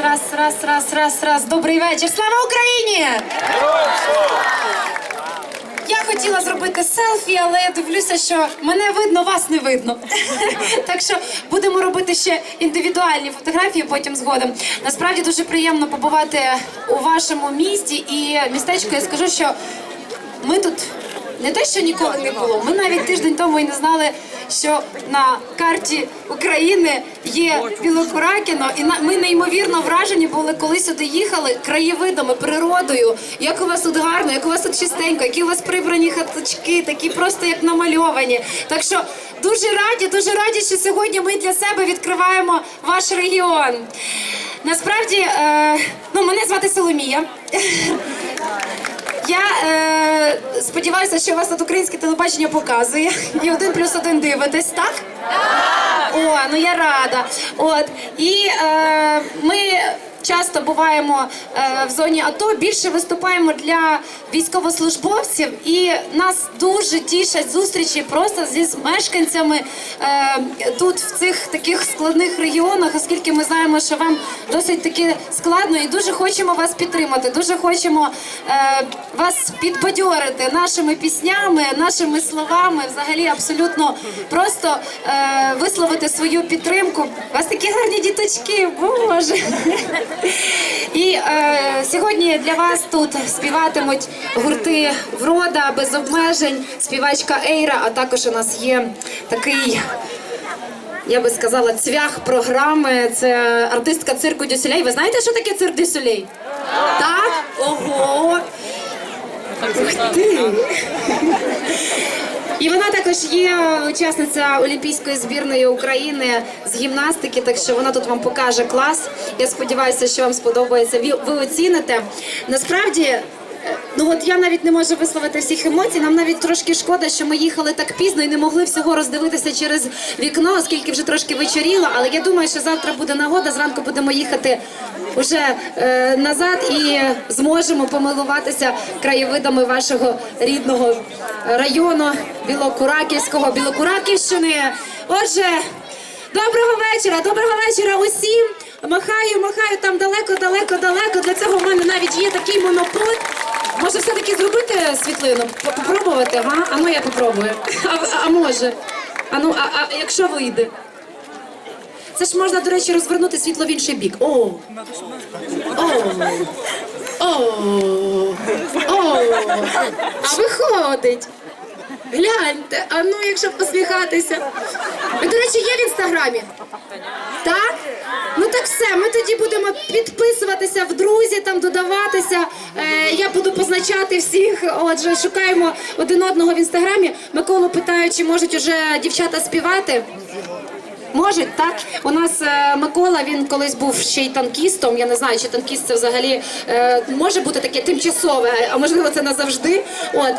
Раз, раз, раз, раз, раз. Добрий вечір. Слава Україні! Я хотіла зробити селфі, але я дивлюся, що мене видно, вас не видно. так що будемо робити ще індивідуальні фотографії потім згодом. Насправді дуже приємно побувати у вашому місті і містечку. Я скажу, що ми тут не те, що ніколи не було. Ми навіть тиждень тому і не знали, що на карті України є Білокуракіно, і ми неймовірно вражені були, коли сюди їхали краєвидами, природою. Як у вас тут гарно, як у вас тут чистенько, які у вас прибрані хаточки, такі просто як намальовані. Так що дуже раді, дуже раді, що сьогодні ми для себе відкриваємо ваш регіон. Насправді, е, ну мене звати Соломія. Я сподіваюся, що вас тут українське телебачення показує. І один плюс один дивитесь, так? О, ну я рада. От і е, ми часто буваємо е, в зоні АТО, більше виступаємо для військовослужбовців, і нас дуже тішать зустрічі просто зі мешканцями е, тут, в цих таких складних регіонах, оскільки ми знаємо, що вам досить таки складно, і дуже хочемо вас підтримати. Дуже хочемо е, вас підбадьорити нашими піснями, нашими словами, взагалі абсолютно просто висловити свою підтримку. У вас такі гарні діточки, боже. І е, сьогодні для вас тут співатимуть гурти Врода без обмежень, співачка Ейра. А також у нас є такий. Я би сказала, цвях програми. Це артистка цирку Дюсюлей. Ви знаєте, що таке цирк Дюсюлей? Так? Ого! Ух ти! І вона також є учасниця Олімпійської збірної України з гімнастики, так що вона тут вам покаже клас. Я сподіваюся, що вам сподобається. Ви, оціните. Насправді. Ну от я навіть не можу висловити всіх емоцій. Нам навіть трошки шкода, що ми їхали так пізно і не могли всього роздивитися через вікно, оскільки вже трошки вечоріло. Але я думаю, що завтра буде нагода. Зранку будемо їхати уже е, назад і зможемо помилуватися краєвидами вашого рідного району Білокураківського, Білокураківщини. Отже, доброго вечора, доброго вечора усім. Махаю, махаю там далеко, далеко, далеко. Для цього в мене навіть є такий монопод. Зробити світлину? Попробувати, га? А ну я попробую. А, а може? А ну, а, а якщо вийде? Це ж можна, до речі, розвернути світло в інший бік. О! О! О! О! А виходить. Гляньте, а ну якщо посміхатися. До речі, є в інстаграмі? Так? Ну так все, ми тоді будемо підписуватися в друзі, там додаватися. Е, я буду позначати всіх. Отже, шукаємо один одного в інстаграмі. Миколу питаю, чи можуть уже дівчата співати. Можуть, так? У нас е, Микола, він колись був ще й танкістом. Я не знаю, чи танкіст це взагалі е, може бути таке тимчасове, а можливо це назавжди. От.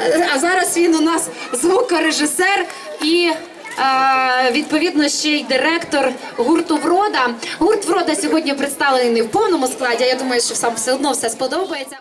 Е, А зараз він у нас звукорежисер і. Е, Відповідно, ще й директор гурту Врода. Гурт Врода сьогодні представлений не в повному складі. Я думаю, що сам все одно все сподобається.